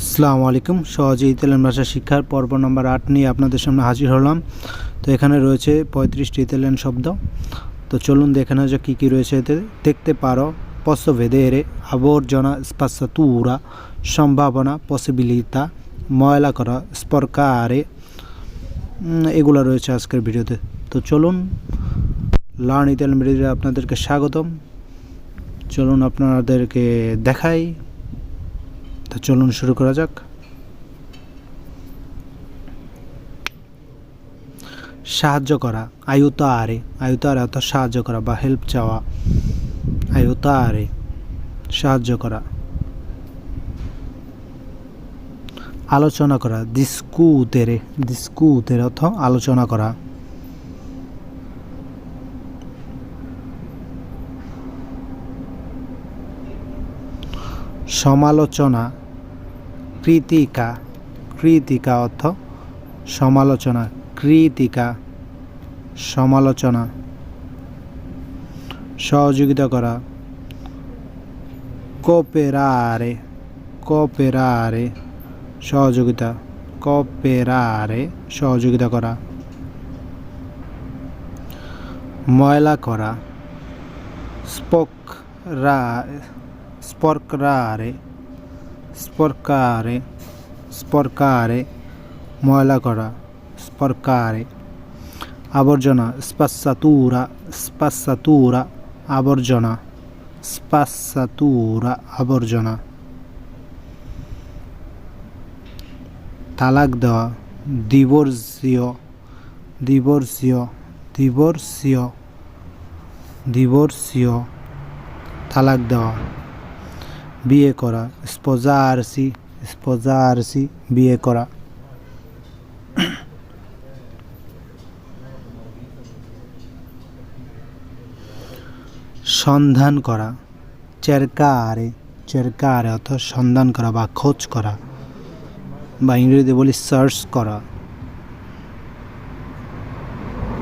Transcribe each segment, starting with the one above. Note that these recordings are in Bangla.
আসসালামু আলাইকুম। সহজে ইতালিয়ান ভাষা শিক্ষার পর্ব নম্বর আট নিয়ে আপনাদের সামনে হাজির হলাম। তো এখানে রয়েছে পঁয়ত্রিশটি ইতালিয়ান শব্দ। তো চলুন দেখে নেওয়া যাক কী কী রয়েছে এতে। দেখতে পারো, posso vedere, আবর্জনা, spazzatura, সম্ভাবনা পসিবিলিতা ময়লা করা স্পর্কারে এগুলো রয়েছে আজকের ভিডিওতে। তো চলুন লার্ন ইতালিয়ান ভিডিওতে আপনাদেরকে স্বাগতম। চলুন আপনাদেরকে দেখাই। চলুন শুরু করা যাক। সাহায্য করা আয়ুতারে আয়ুতারে অর্থাৎ সাহায্য করা বা হেল্প চাওয়া আয়ুতা আরে সাহায্য করা। আলোচনা করা ডিসকুতেরে ডিসকুতেরে অর্থ আলোচনা করা। সমালোচনা কৃতিকা কৃতিকা অর্থ সমালোচনা, কৃতিকা সমালোচনা। সহযোগিতা করা। কোপেরারে কোপেরারে সহযোগিতা কোপেরারে সহযোগিতা করা। ময়লা করা। স্পোক রা স্পর্কারে স্পর্কারে স্পর্কারে ময়লা করা স্পর্কারে আবর্জনা স্পাসাতুরা স্পাসাতুরা আবর্জনা স্পাসাতুরা আবর্জনা তালাক দেওয়া ডিভোর্সিও ডিভোর্সিও ডিভোর্সিও ডিভোর্সিও তালাক দেওয়া বিয়ে করা স্পোজারসি স্পোজারসি বিয়ে করা। সন্ধান করা চেরকারে চেরকারে অর্থ সন্ধান করা বা খোঁজ করা বা ইংরেজিতে বলি সার্চ করা।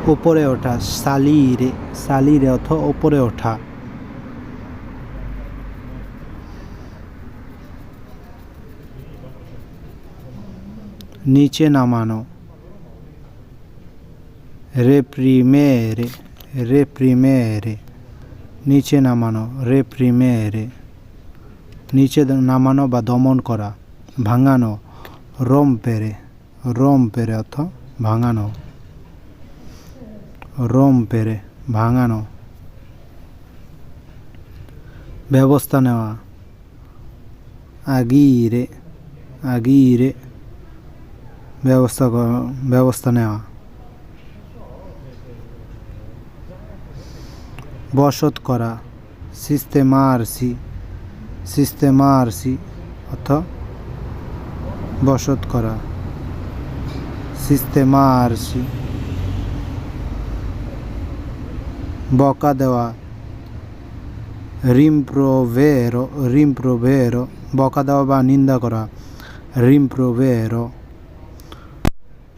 উপরে ওঠা সালিরে সালিরে অর্থ উপরে ওঠা। নিচে নামানো। রেপ্রিমেরে রেপ্রিমেরে নিচে নামানো রেপ্রিমেরে নিচে নামানো বা দমন করা, ভাঙানো রোম পেরে রোম পেরে অর্থ ভাঙানো রোম পেরে ভাঙানো। ব্যবস্থা নেওয়া, আগিরে আগিরে ব্যবস্থা ব্যবস্থা নেওয়া। বসত করা সিস্টেমারসি সিস্টেমারসি অর্থ বসত করা সিস্টেমারসি বকা দেওয়া, রিমপ্রোভেরো রিমপ্রোভেরো, বকা দেওয়া বা নিন্দা করা, রিমপ্রোভেরো।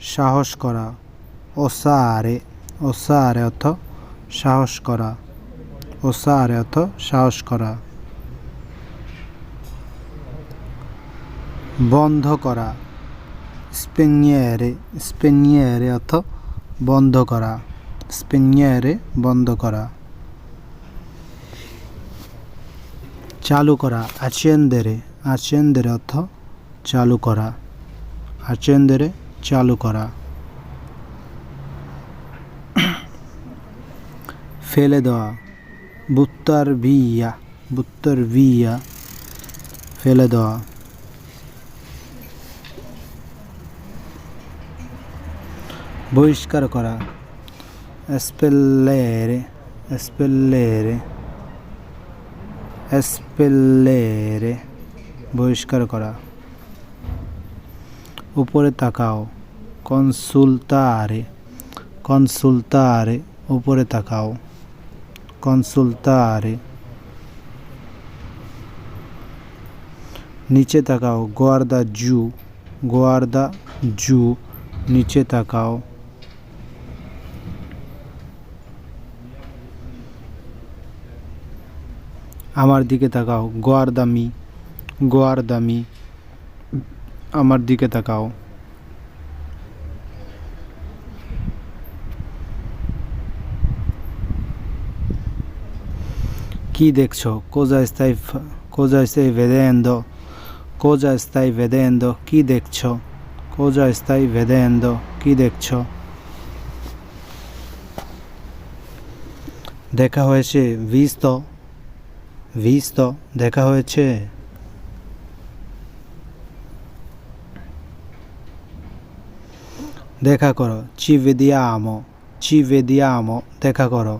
সাহস করা। ওসারে ওসারে অর্থ সাহস করা। ওসারে অর্থ সাহস করা। বন্ধ করা। স্পেনিয়ারে স্পেনিয়ারে অর্থ বন্ধ করা। স্পেনিয়ারে বন্ধ করা। চালু করা। আচেন্দেরে আচেন্দেরে অর্থ চালু করা। আচেন্দেরে চালু করা। ফেলে দেওয়া। বুত্তার ভিয়া বুত্তার ভিয়া, ফেলে দেওয়া। বহিষ্কার করা। স্পেল্লেরে স্পেল্লেরে স্পেল্লেরে বহিষ্কার করা। উপরে তাকাও। কনসুলতারে কনসুলতারে উপরে তাকাও। কনসুলতারে, নিচে তাকাও। গোয়ার্দা জু গোয়ার্দা জু, নিচে তাকাও। আমার দিকে তাকাও। গোয়ার্দামি গোয়ার্দামি আমার দিকে তাকাও। কি দেখছ? কোজা স্থায়ী কোজা স্থায়ী ভেদেন্দ কোজা স্থায়ী ভেদেন্দ কি দেখছ? কোজা স্থায়ী ভেদেন্দ কি দেখছ? দেখা হয়েছে ভিস্ত ভিস্ত, দেখা হয়েছে দেখা করো। চি ভেদিয়ামো চি ভেদিয়ামো দেখা করো।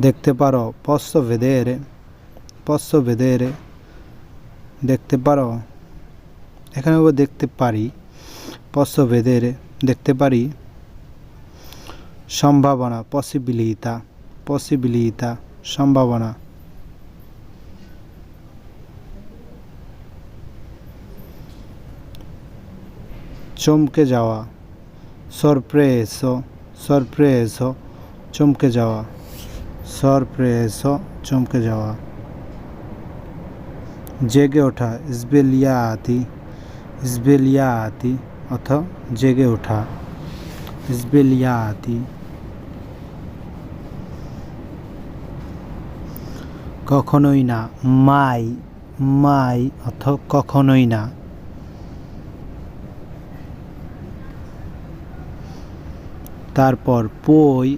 দেখতে পারো পশ্চ ভেদের পশ্চ ভেদের দেখতে পারো। এখানে দেখতে পারি পশ্চ ভেদের দেখতে পারি। সম্ভাবনা, পসিবিলিতা পসিবিলিতা, সম্ভাবনা। চমকে যাওয়া। সরপ্রেসো সরপ্রেসো, চমকে যাওয়া। সরপ্রেসো, চমকে যাওয়া। জেগে ওঠা, ইসবেলিয়াতি ইসবেলিয়াতি অথবা জেগে ওঠা। ইসবেলিয়াতি। কখনোই না, মাই মাই অথবা কখনোই না। তারপর পই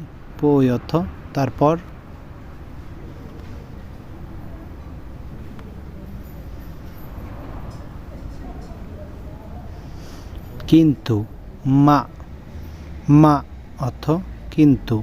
পই অর্থ তারপর কিন্তু মা মা অর্থ কিন্তু।